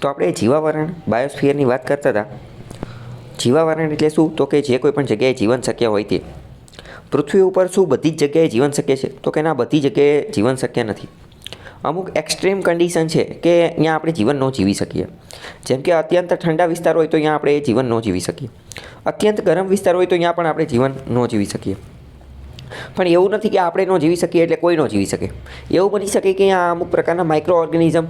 તો આપણે જીવાવરણ બાયોસ્ફિયરની વાત કરતા હતા. જીવાવરણ એટલે શું? તો કે જે કોઈ પણ જગ્યાએ જીવન શક્ય હોય તે. પૃથ્વી ઉપર શું બધી જ જગ્યાએ જીવન શક્ય છે? તો કે ના, બધી જગ્યાએ જીવન શક્ય નથી. અમુક એક્સ્ટ્રીમ કન્ડિશન છે કે અહીંયા આપણે જીવન ન જીવી શકીએ. જેમ કે અત્યંત ઠંડા વિસ્તાર હોય તો અહીંયા આપણે જીવન ન જીવી શકીએ. અત્યંત ગરમ વિસ્તાર હોય તો અહીંયા પણ આપણે જીવન ન જીવી શકીએ. પણ એવું નથી કે આપણે ન જીવી શકીએ એટલે કોઈ ન જીવી શકે. એવું બની શકે કે આ અમુક પ્રકારના માઇક્રો ઓર્ગેનિઝમ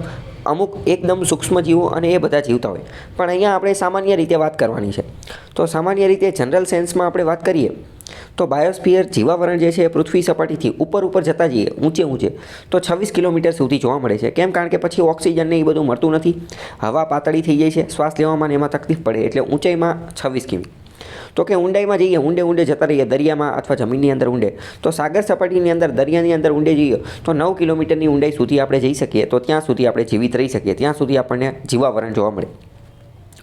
અમુક એકદમ સૂક્ષ્મ જીવો અને એ બધા જીવતા હોય. પણ અહીંયા આપણે સામાન્ય રીતે વાત કરવાની છે. તો સામાન્ય રીતે જનરલ સેન્સમાં આપણે વાત કરીએ, તો બાયોસ્ફિયર જીવાવરણ જે છે એ પૃથ્વી સપાટીથી ઉપર ઉપર જતા જઈએ, ઊંચે ઊંચે, તો છવ્વીસ કિલોમીટર સુધી જોવા મળે છે. કેમ? કારણ કે પછી ઓક્સિજનને એ બધું મળતું નથી. હવા પાતળી થઈ જાય છે, શ્વાસ લેવામાં એમાં તકલીફ પડે, એટલે ઊંચાઈમાં છવ્વીસ કિમી. તો કે ઊંડાઈમાં જઈએ, ઊંડે ઊંડે જતા રહીએ, દરિયામાં અથવા જમીનની અંદર ઊંડે. તો સાગર સપાટીની અંદર, દરિયાની અંદર ઊંડે જઈએ, તો નવ કિલોમીટરની ઊંડાઈ સુધી આપણે જઈ શકીએ. તો ત્યાં સુધી આપણે જીવિત રહી શકીએ. ત્યાં સુધી આપણને જીવાવરણ જોવા મળે.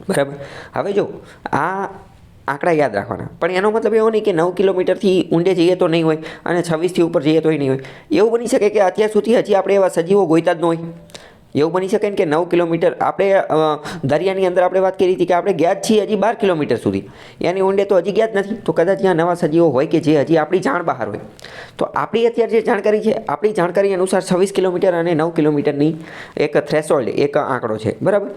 બરાબર? હવે જો, આ આંકડા યાદ રાખવાના. પણ એનો મતલબ એવો નહીં કે નવ કિલોમીટરથી ઊંડે જઈએ તો નહીં હોય અને છવ્વીસથી ઉપર જઈએ તોય નહીં હોય. એવું બની શકે કે અત્યાર સુધી હજી આપણે એવા સજીવો ગોઈતા જ ન હોય. એવું બની શકે ને કે નવ કિલોમીટર આપણે દરિયાની અંદર આપણે વાત કરી હતી કે આપણે ગયા જ છીએ હજી બાર કિલોમીટર સુધી. એની ઊંડે તો હજી ગયા જ નથી. તો કદાચ ત્યાં નવા સજીવો હોય કે જે હજી આપણી જાણ બહાર હોય. તો આપણી અત્યારે જે જાણકારી છે, આપણી જાણકારી અનુસાર છવ્વીસ કિલોમીટર અને નવ કિલોમીટરની એક થ્રેશોલ્ડ એક આંકડો છે. બરાબર?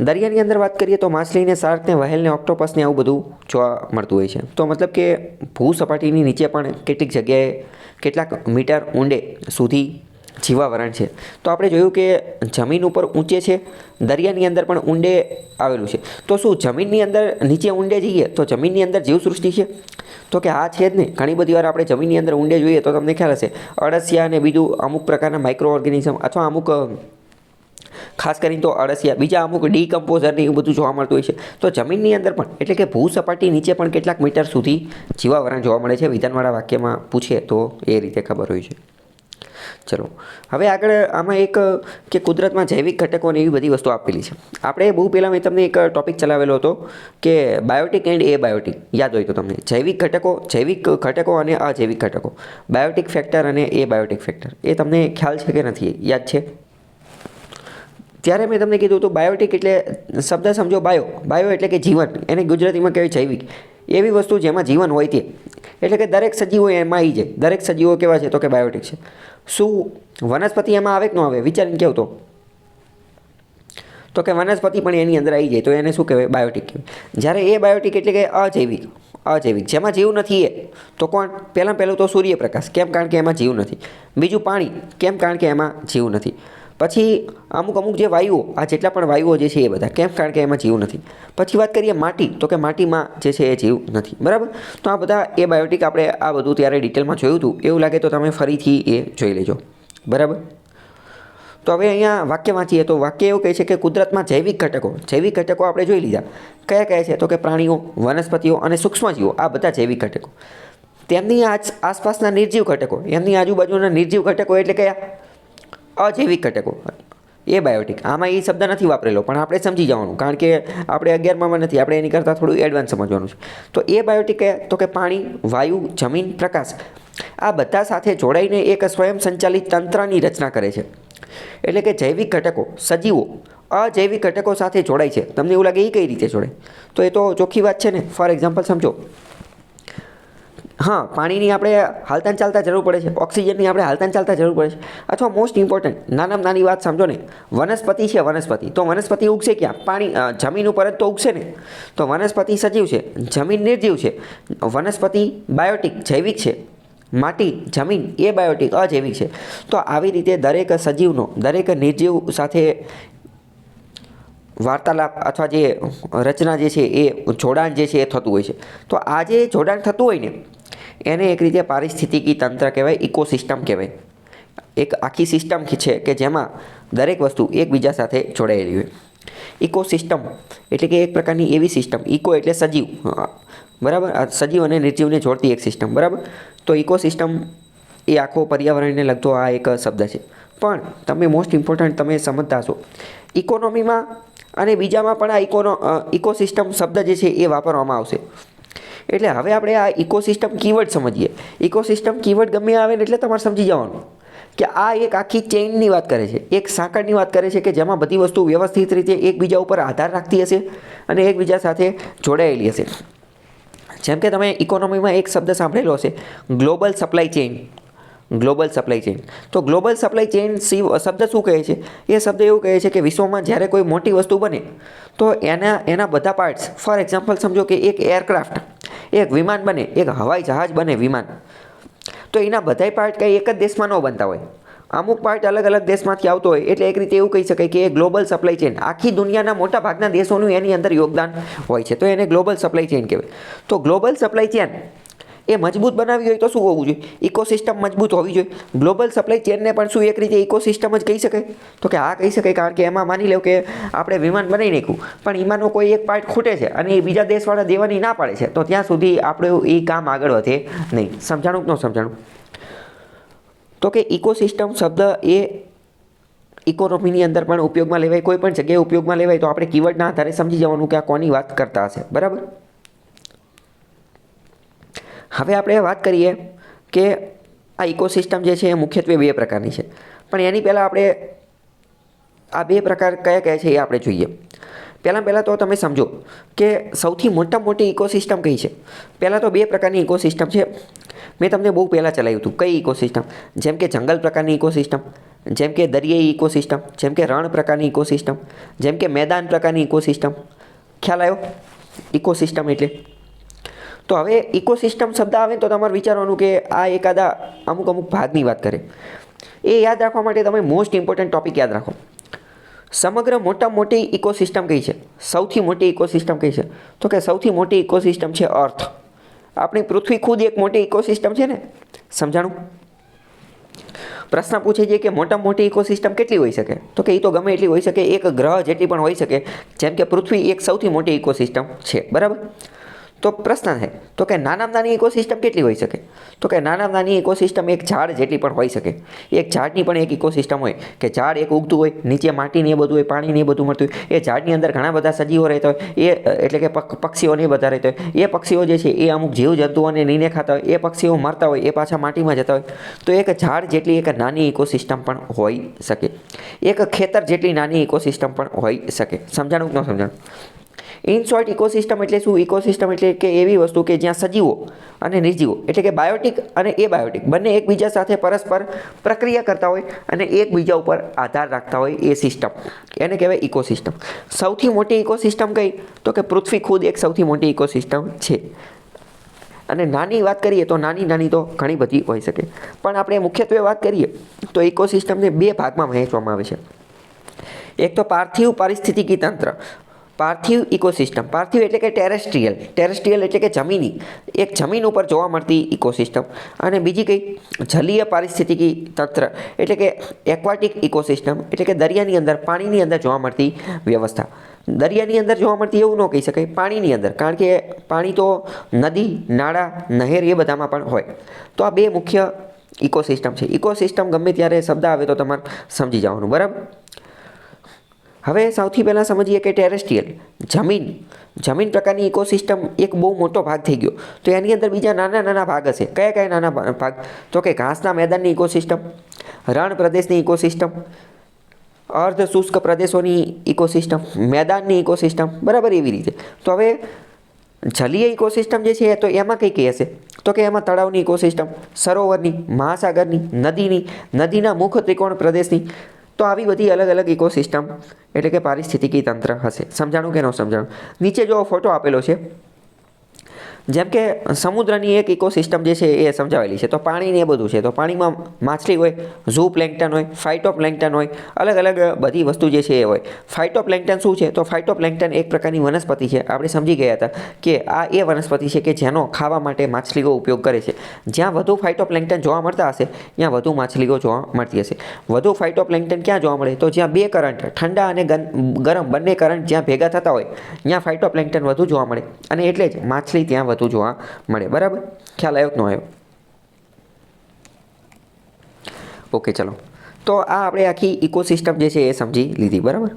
દરિયાની અંદર વાત કરીએ તો માછલીને, શાર્કને, વહેલને, ઓક્ટોપસને આવું બધું જોવા મળતું હોય છે. તો મતલબ કે ભૂ સપાટીની નીચે પણ કેટલીક જગ્યાએ કેટલાક મીટર ઊંડે સુધી જીવાવરણ છે. તો આપણે જોયું કે જમીન ઉપર ઊંચે છે, દરિયાની અંદર પણ ઊંડે આવેલું છે. તો શું જમીનની અંદર નીચે ઊંડે જઈએ તો જમીનની અંદર જીવસૃષ્ટિ છે? તો કે આ છે જ ને. ઘણી બધી વાર આપણે જમીનની અંદર ઊંડે જોઈએ તો તમને ખ્યાલ હશે. અળસિયા અને બીજું અમુક પ્રકારના માઇક્રો ઓર્ગેનિઝમ અથવા અમુક ખાસ કરીને તો અળસિયા, બીજા અમુક ડીકમ્પોઝરને એવું બધું જોવા મળતું હોય છે. તો જમીનની અંદર પણ, એટલે કે ભૂ સપાટી નીચે પણ કેટલાક મીટર સુધી જીવાવરણ જોવા મળે છે. વિધાનવાળા વાક્યમાં પૂછે તો એ રીતે ખબર હોય છે. ચલો. હવે આગળ આમાં એક, કે કુદરતમાં જૈવિક ઘટકો અને એવી બધી વસ્તુ આપેલી છે. આપણે બહુ પહેલાં મેં તમને એક ટોપિક ચલાવેલો હતો, કે બાયોટિક એન્ડ એ બાયોટિક યાદ હોય તો તમને. જૈવિક ઘટકો જૈવિક ઘટકો અને અજૈવિક ઘટકો. બાયોટિક ફેક્ટર અને એ બાયોટિક ફેક્ટર એ તમને ખ્યાલ છે કે નથી? યાદ છે? ત્યારે મેં તમને કીધું હતું બાયોટિક એટલે શબ્દ સમજો બાયો બાયો એટલે કે જીવન. એને ગુજરાતીમાં કહેવાય જૈવિક. એવી વસ્તુ જેમાં જીવન હોય તે. એટલે કે દરેક સજીવો એમાં આવી જાય. દરેક સજીવો કેવા છે તો કે બાયોટિક છે. શું વનસ્પતિ એમાં આવે કે ન આવે? વિચારીને કેવું તો. તો કે વનસ્પતિ પણ એની અંદર આવી જાય તો એને શું કહેવાય? બાયોટિક કહેવાય. જ્યારે એ બાયોટિક એટલે કે અજૈવિક અજૈવિક. જેમાં જીવ નથી એ, તો કોણ? પહેલાં પહેલું તો સૂર્યપ્રકાશ. કેમ? કારણ કે એમાં જીવ નથી. બીજું પાણી. કેમ? કારણ કે એમાં જીવ નથી. પછી અમુક અમુક જે વાયુઓ, આ જેટલા પણ વાયુઓ જે છે એ બધા, કેમ? કારણ કે એમાં જીવ નથી. પછી વાત કરીએ માટી, તો કે માટીમાં જે છે એ જીવ નથી, બરાબર? તો આ બધા એ બાયોટિક આપણે આ બધું ત્યારે ડિટેલમાં જોયું હતું. એવું લાગે તો તમે ફરીથી એ જોઈ લેજો, બરાબર? તો હવે અહીંયા વાક્ય વાંચીએ, તો વાક્ય એવું કહે છે કે કુદરતમાં જૈવિક ઘટકો જૈવિક ઘટકો આપણે જોઈ લીધા. કયા કયા છે? તો કે પ્રાણીઓ, વનસ્પતિઓ અને સૂક્ષ્મજીવો, આ બધા જૈવિક ઘટકો. તેમની આસપાસના નિર્જીવ ઘટકો, એમની આજુબાજુના નિર્જીવ ઘટકો એટલે કયા? અજૈવિક ઘટકો. એ બાયોટિક આમાં એ શબ્દ નથી વાપરેલો, પણ આપણે સમજી જવાનું. કારણ કે આપણે અગિયારમાં નથી, આપણે એની કરતાં થોડું એડવાન્સ સમજવાનું છે. તો એ બાયોટિક એ તો કે પાણી, વાયુ, જમીન, પ્રકાશ. આ બધા સાથે જોડાઈને એક સ્વયં સંચાલિત તંત્રની રચના કરે છે. એટલે કે જૈવિક ઘટકો, સજીવો, અજૈવિક ઘટકો સાથે જોડાય છે. તમને એવું લાગે એ કઈ રીતે જોડાય? તો એ તો ચોખ્ખી વાત છે ને. ફોર એક્ઝામ્પલ સમજો. હા, પાણીની આપણે હાલતા ચાલતા જરૂર પડે છે, ઓક્સિજનની આપણે હાલતા ચાલતા જરૂર પડે છે. અથવા મોસ્ટ ઇમ્પોર્ટન્ટ નાનામાં નાની વાત સમજો ને, વનસ્પતિ છે વનસ્પતિ. તો વનસ્પતિ ઉગશે ક્યાં? પાણી જમીન ઉપર જ તો ઉગશે ને. તો વનસ્પતિ સજીવ છે, જમીન નિર્જીવ છે. વનસ્પતિ બાયોટિક જૈવિક છે. માટી, જમીન, એ બાયોટિક અજૈવિક છે. તો આવી રીતે દરેક સજીવનો, દરેક નિર્જીવ સાથે વાર્તાલાપ અથવા જે રચના જે છે એ જોડાણ જે છે એ થતું હોય છે. તો આ જે જોડાણ થતું હોય ને એને એક રીતે પારિસ્થિતિકી તંત્ર કહેવાય ઇકોસિસ્ટમ કહેવાય. એક આખી સિસ્ટમ છે કે જેમાં દરેક વસ્તુ એકબીજા સાથે જોડાયેલી હોય. ઇકોસિસ્ટમ એટલે કે એક પ્રકારની એવી સિસ્ટમ ઇકો એટલે સજીવ. બરાબર? સજીવ અને નિર્જીવને જોડતી એક સિસ્ટમ બરાબર? તો ઇકોસિસ્ટમ એ આખો પર્યાવરણને લગતો આ એક શબ્દ છે. પણ તમે મોસ્ટ ઇમ્પોર્ટન્ટ તમે સમજતા છો ઇકોનોમીમાં અને બીજામાં પણ આ ઇકોનો ઇકોસિસ્ટમ શબ્દ જે છે એ વાપરવામાં આવશે. એટલે હવે આપણે આ ઇકોસિસ્ટમ કીવર્ડ સમજીએ. ઇકોસિસ્ટમ કીવર્ડ ગમે આવે ને એટલે તમારે સમજી જવાનું. કે આ એક આખી ચેઇનની વાત કરે છે. એક સાંકળની વાત કરે છે કે જેમાં બધી વસ્તુ વ્યવસ્થિત રીતે એકબીજા ઉપર આધાર રાખતી હશે અને એકબીજા સાથે જોડાયેલી હશે. જેમ કે તમે ઇકોનોમીમાં એક શબ્દ સાંભળેલો હશે global supply chain global supply chain તો ગ્લોબલ સપ્લાય ચેઇન સી શબ્દ શું કહે છે? એ શબ્દ એવું કહે છે કે વિશ્વમાં જ્યારે કોઈ મોટી વસ્તુ બને, તો એના એના બધા પાર્ટ્સ ફોર એક્ઝામ્પલ સમજો કે એક એરક્રાફ્ટ એક વિમાન બને, એક હવાઈ જહાજ બને વિમાન. તો એના બધાય પાર્ટ કંઈ એક જ દેશમાં ન બનતા હોય. અમુક પાર્ટ અલગ અલગ દેશમાંથી આવતો હોય, એટલે એક રીતે એવું કહી શકાય કે એ ગ્લોબલ સપ્લાય ચેન આખી દુનિયાના મોટા ભાગના દેશોનું એની અંદર યોગદાન હોય છે. તો એને ગ્લોબલ સપ્લાય ચેન કહેવાય. તો ગ્લોબલ સપ્લાય ચેન એ મજબૂત બનાવી હોય તો શું હોવું જોઈએ? ઇકોસિસ્ટમ મજબૂત હોવી જોઈએ. ગ્લોબલ સપ્લાય ચેનને પણ શું એક રીતે ઇકોસિસ્ટમ જ કહી શકાય? તો કે આ કહી શકાય, કારણ કે એમાં માની લો કે આપણે વિમાન બનાવી નાખ્યું, પણ એમાંનો કોઈ એક પાર્ટ ખૂટે છે અને એ બીજા દેશવાળા દેવાની ના પાડે છે. તો ત્યાં સુધી આપણે એ કામ આગળ વધે નહીં. સમજાણું કે ન સમજાણું? તો કે ઇકોસિસ્ટમ શબ્દ એ ઇકોનોમીની અંદર પણ ઉપયોગમાં લેવાય, કોઈ પણ જગ્યાએ ઉપયોગમાં લેવાય તો આપણે કીવર્ડના આધારે સમજી જવાનું કે આ કોની વાત કરતા હશે. બરાબર? હવે આપણે વાત કરીએ કે આ ઇકોસિસ્ટમ જે છે એ મુખ્યત્વે બે પ્રકારની છે. પણ એની પહેલાં આપણે આ બે પ્રકાર કયા કયા છે એ આપણે જોઈએ. પહેલાં પહેલાં તો તમે સમજો કે સૌથી મોટા મોટી ઇકોસિસ્ટમ કઈ છે? પહેલાં તો બે પ્રકારની ઇકોસિસ્ટમ છે. મેં તમને બહુ પહેલાં ચલાવ્યું હતું. કઈ ઇકોસિસ્ટમ જેમ કે જંગલ પ્રકારની ઇકોસિસ્ટમ જેમ કે દરિયાઈ ઇકોસિસ્ટમ જેમ કે રણ પ્રકારની ઇકોસિસ્ટમ જેમ કે મેદાન પ્રકારની ઇકોસિસ્ટમ ખ્યાલ આવ્યો? ઇકોસિસ્ટમ એટલે તો હવે ઇકોસિસ્ટમ શબ્દ આવે તો તમારે વિચારવાનું કે આ એકાદા અમુક અમુક ભાગની વાત કરે. એ યાદ રાખવા માટે તમે મોસ્ટ ઇમ્પોર્ટન્ટ ટોપિક યાદ રાખો. સમગ્ર મોટા મોટી ઇકોસિસ્ટમ કઈ છે? સૌથી મોટી ઇકોસિસ્ટમ કઈ છે? તો કે સૌથી મોટી ઇકોસિસ્ટમ છે અર્થ આપણી પૃથ્વી ખુદ એક મોટી ઇકોસિસ્ટમ છે ને? સમજાણું? પ્રશ્ન પૂછે છે કે મોટા મોટી ઇકોસિસ્ટમ કેટલી હોઈ શકે? તો કે એ તો ગમે એટલી હોઈ શકે, એક ગ્રહ જેટલી પણ હોઈ શકે. જેમ કે પૃથ્વી એક સૌથી મોટી ઇકોસિસ્ટમ છે, બરાબર? તો પ્રશ્ન થાય તો કે નાનામાં નાની ઇકોસિસ્ટમ કેટલી હોઈ શકે? તો કે નાનામાં નાની ઇકોસિસ્ટમ એક ઝાડ જેટલી પણ હોઈ શકે. એક ઝાડની પણ એક ઇકોસિસ્ટમ હોય કે ઝાડ એક ઉગતું હોય, નીચે માટીને એ બધું હોય, પાણીને એ બધું મળતું હોય, એ ઝાડની અંદર ઘણા બધા સજીવો રહેતા હોય, એ, એટલે કે પક- પક્ષીઓને બધા રહેતા હોય. એ પક્ષીઓ જે છે, એ અમુક જીવજંતુઓને નીને ખાતા હોય, એ પક્ષીઓ મરતા હોય, એ પાછા માટીમાં જતા હોય. તો એક ઝાડ જેટલી એક નાની ઇકોસિસ્ટમ પણ હોઈ શકે. એક ખેતર જેટલી નાની ઇકોસિસ્ટમ પણ હોઈ શકે. સમજાણું કે ન સમજાણું? ઇન શોર્ટ ઇકોસિસ્ટમ એટલે શું? ઇકોસિસ્ટમ એટલે કે એવી વસ્તુ કે જ્યાં સજીવો અને નિર્જીવો, એટલે કે બાયોટિક અને એ બાયોટિક બંને એકબીજા સાથે પરસ્પર પ્રક્રિયા કરતા હોય અને એકબીજા ઉપર આધાર રાખતા હોય એ સિસ્ટમ એને કહેવાય ઇકોસિસ્ટમ સૌથી મોટી ઇકોસિસ્ટમ કઈ? તો કે પૃથ્વી ખુદ એક સૌથી મોટી ઇકોસિસ્ટમ છે. અને નાની વાત કરીએ તો નાની નાની તો ઘણી બધી હોઈ શકે. પણ આપણે મુખ્યત્વે વાત કરીએ તો ઇકોસિસ્ટમને બે ભાગમાં વહેંચવામાં આવે છે. એક તો પાર્થિવ પારિસ્થિતિકી તંત્ર પાર્થિવ ઇકોસિસ્ટમ પાર્થિવ એટલે કે ટેરેસ્ટ્રિયલ ટેરેસ્ટ્રીયલ એટલે કે જમીની. એક જમીન ઉપર જોવા મળતી ઇકોસિસ્ટમ અને બીજી કંઈ જલીય પારિસ્થિતિકી તંત્ર એટલે કે એક્વાટિક ઇકોસિસ્ટમ એટલે કે દરિયાની અંદર, પાણીની અંદર જોવા મળતી વ્યવસ્થા. દરિયાની અંદર જોવા મળતી એવું ન કહી શકાય, પાણીની અંદર. કારણ કે પાણી તો નદી, નાળા, નહેર એ બધામાં પણ હોય. તો આ બે મુખ્ય ઇકોસિસ્ટમ છે. ઇકોસિસ્ટમ ગમે ત્યારે શબ્દ આવે તો તમારે સમજી જવાનું. બરાબર? હવે સૌથી પહેલાં સમજીએ કે ટેરેસ્ટ્રિયલ જમીન. જમીન પ્રકારની ઇકોસિસ્ટમ એક બહુ મોટો ભાગ થઈ ગયો. તો એની અંદર બીજા નાના નાના ભાગ હશે. કયા કયા નાના ભા- ભાગ? તો કે ઘાસના મેદાનની ઇકોસિસ્ટમ રણ પ્રદેશની ઇકોસિસ્ટમ અર્ધ શુષ્ક પ્રદેશોની ઇકોસિસ્ટમ મેદાનની ઇકોસિસ્ટમ બરાબર એવી રીતે. તો હવે જલીય ઇકોસિસ્ટમ જે છે તો એમાં કઈ કઈ હશે? તો કે એમાં તળાવની ઇકોસિસ્ટમ સરોવરની, મહાસાગરની, નદીની, નદીના મુખ ત્રિકોણ પ્રદેશની તો આવી બધી અલગ અલગ ઇકોસિસ્ટમ એટલે કે પારિસ્થિતિકી તંત્ર હશે. સમજાણું કે ન સમજાણું? નીચે જો ફોટો આપેલો છે જેમ કે સમુદ્રની એક ઇકોસિસ્ટમ જે છે એ સમજાવેલી છે. તો પાણીને એ બધું છે. તો પાણીમાં માછલી હોય ઝૂ પ્લેન્કટન હોય ફાઇટો પ્લેન્કટન હોય, અલગ અલગ બધી વસ્તુ જે છે એ હોય. ફાઇટો પ્લેન્કટન શું છે? તો ફાઇટો પ્લેન્કટન એક પ્રકારની વનસ્પતિ છે. આપણે સમજી ગયા હતા કે આ એ વનસ્પતિ છે કે જેનો ખાવા માટે માછલીઓ ઉપયોગ કરે છે. જ્યાં વધુ ફાઇટો પ્લેન્કટન જોવા મળતા હશે, ત્યાં વધુ માછલીઓ જોવા મળતી હશે. વધુ ફાઇટો પ્લેન્કટન ક્યાં જોવા મળે? તો જ્યાં બે કરંટ ઠંડા અને ગરમ બંને કરંટ જ્યાં ભેગા થતા હોય, ત્યાં ફાઇટો પ્લેન્કટન વધુ જોવા મળે. અને એટલે જ માછલી ત્યાં વધુ જોવા મળે બરાબર? ખ્યાલ આવ્યો કે ન આવ્યો? ઓકે, ચલો. તો આ આપણે આખી ઇકોસિસ્ટમ જે છે એ સમજી લીધી. બરાબર?